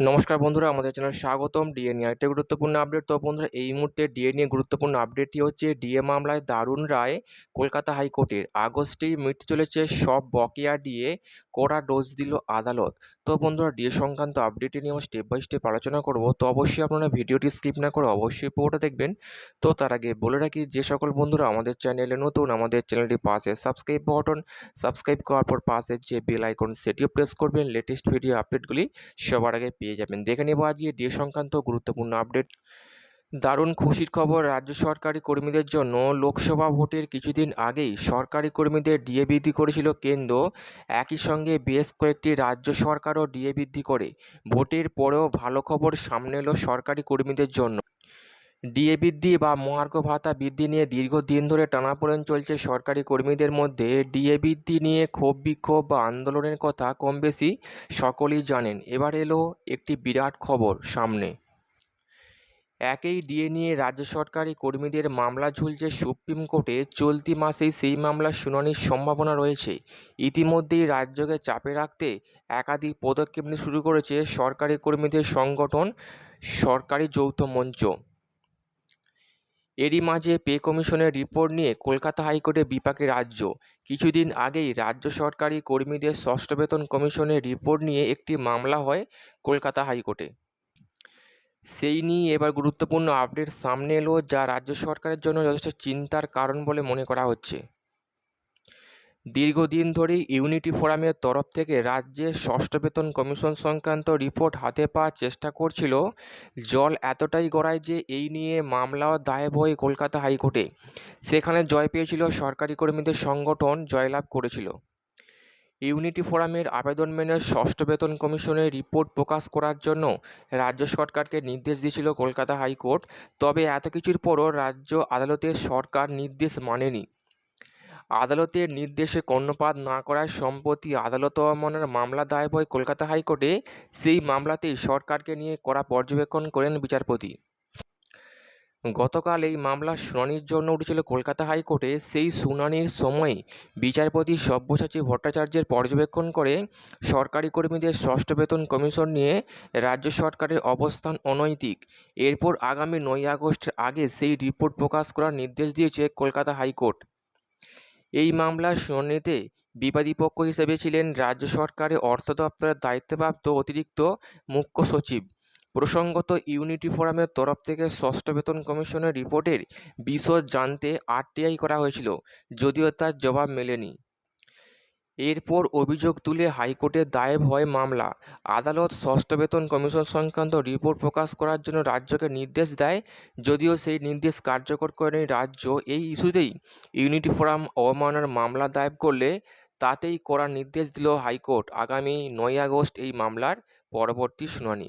নমস্কার বন্ধুরা, আমাদের চ্যানেল স্বাগতম ডিএ নিয়ে একটা গুরুত্বপূর্ণ আপডেট তো বন্ধুরা, এই মুহূর্তে ডিএ নিয়ে গুরুত্বপূর্ণ আপডেটটি হচ্ছে ডিএ মামলায় দারুণ রায় কলকাতা হাইকোর্টের। আগস্টেই মিটতে চলেছে সব বকেয়া ডিএ, কড়া ডোজ দিল আদালত। তো বন্ধুরা, ডিএ সংক্রান্ত আপডেটটি নিয়ে আমরা স্টেপ বাই স্টেপ আলোচনা করব। তো অবশ্যই আপনারা ভিডিওটি স্কিপ না করে অবশ্যই পুরোটা দেখবেন। তো তার আগে বলে রাখি, যে সকল বন্ধুরা আমাদের চ্যানেলে নতুন, আমাদের চ্যানেলটি পাশে সাবস্ক্রাইব বাটন সাবস্ক্রাইব করার পর পাশে যে বেল আইকন সেটিও প্রেস করবেন। লেটেস্ট ভিডিও আপডেটগুলি সবার আগে পেয়ে যাবেন। দেখে নেব আজকে ডিএ সংক্রান্ত গুরুত্বপূর্ণ আপডেট দারুণ খুশির খবর, রাজ্য সরকারি কর্মীদের জন্য লোকসভা ভোটের কিছুদিন আগেই সরকারি কর্মীদের ডিএ বৃদ্ধি করেছিল কেন্দ্র। একই সঙ্গে বেশ কয়েকটি রাজ্য সরকারও ডিএ বৃদ্ধি করে। ভোটের পরেও ভালো খবর সামনে এলো সরকারি কর্মীদের জন্য। ডিএ বৃদ্ধি বা মহার্ঘ ভাতা বৃদ্ধি নিয়ে দীর্ঘদিন ধরে টানাপোড়েন চলছে সরকারি কর্মীদের মধ্যে। ডিএ বৃদ্ধি নিয়ে ক্ষোভ, বিক্ষোভ বা আন্দোলনের কথা কম বেশি সকলেই জানেন। এবার এলো একটি বিরাট খবর সামনে। একই ডিএ নিয়ে রাজ্য সরকারি কর্মীদের মামলা ঝুলছে সুপ্রিম কোর্টে। চলতি মাসেই সেই মামলার শুনানির সম্ভাবনা রয়েছে। ইতিমধ্যেই রাজ্যকে চাপে রাখতে একাধিক পদক্ষেপ নিতে শুরু করেছে সরকারি কর্মীদের সংগঠন সরকারি যৌথ মঞ্চ। এরই মাঝে পে কমিশনের রিপোর্ট নিয়ে কলকাতা হাইকোর্টে বিপাকে রাজ্য। কিছুদিন আগেই রাজ্য সরকারি কর্মীদের ষষ্ঠ বেতন কমিশনের রিপোর্ট নিয়ে একটি মামলা হয় কলকাতা হাইকোর্টে। সেই নিয়ে এবার গুরুত্বপূর্ণ আপডেট সামনে এলো, যা রাজ্য সরকারের জন্য যথেষ্ট চিন্তার কারণ বলে মনে করা হচ্ছে। দীর্ঘদিন ধরেই ইউনিটি ফোরামের তরফ থেকে রাজ্যের ষষ্ঠ বেতন কমিশন সংক্রান্ত রিপোর্ট হাতে পাওয়ার চেষ্টা করছিল। জল এতটাই গড়ায় যে এই নিয়ে মামলাও দায়ের হয় কলকাতা হাইকোর্টে। সেখানে জয় পেয়েছিল সরকারি কর্মীদের সংগঠন জয়লাভ করেছিল। ইউনিটি ফোরামের আবেদন মেনে ষষ্ঠ বেতন কমিশনের রিপোর্ট প্রকাশ করার জন্য রাজ্য সরকারকে নির্দেশ দিয়েছিল কলকাতা হাইকোর্ট। তবে এত কিছুর পরও রাজ্য আদালতের সরকার নির্দেশ মানেনি। আদালতের নির্দেশে কর্ণপাত না করায় সম্প্রতি আদালত অবমাননার মামলা দায়ের হয় কলকাতা হাইকোর্টে। সেই মামলাতেই সরকারকে নিয়ে কড়া পর্যবেক্ষণ করেন বিচারপতি। গতকাল এই মামলার শুনানির জন্য উঠেছিল কলকাতা হাইকোর্টে। সেই শুনানির সময় বিচারপতি সব্যসাচী ভট্টাচার্যের পর্যবেক্ষণ করে সরকারি কর্মীদের ষষ্ঠ বেতন কমিশন নিয়ে রাজ্য সরকারের অবস্থান অনৈতিক। এরপর আগামী নয় আগস্টের আগে সেই রিপোর্ট প্রকাশ করার নির্দেশ দিয়েছে কলকাতা হাইকোর্ট। এই মামলার শুনানিতে বিবাদী পক্ষ হিসেবে ছিলেন রাজ্য সরকারের অর্থ দপ্তরের দায়িত্বপ্রাপ্ত অতিরিক্ত মুখ্য সচিব। প্রসঙ্গত, ইউনিটি ফোরামের তরফ থেকে ষষ্ঠ বেতন কমিশনের রিপোর্টের বিশদ জানতে আরটিআই করা হয়েছিল, যদিও তার জবাব মেলেনি। এরপর অভিযোগ তুলে হাইকোর্টে দায়ের হয় মামলা। আদালত ষষ্ঠ বেতন কমিশন সংক্রান্ত রিপোর্ট প্রকাশ করার জন্য রাজ্যকে নির্দেশ দেয়, যদিও সেই নির্দেশ কার্যকর করেনি রাজ্য। এই ইস্যুতেই ইউনিটি ফোরাম অবমাননার মামলা দায়ের করলে তাতেই করার নির্দেশ দিল হাইকোর্ট। আগামী নয় আগস্ট এই মামলার পরবর্তী শুনানি।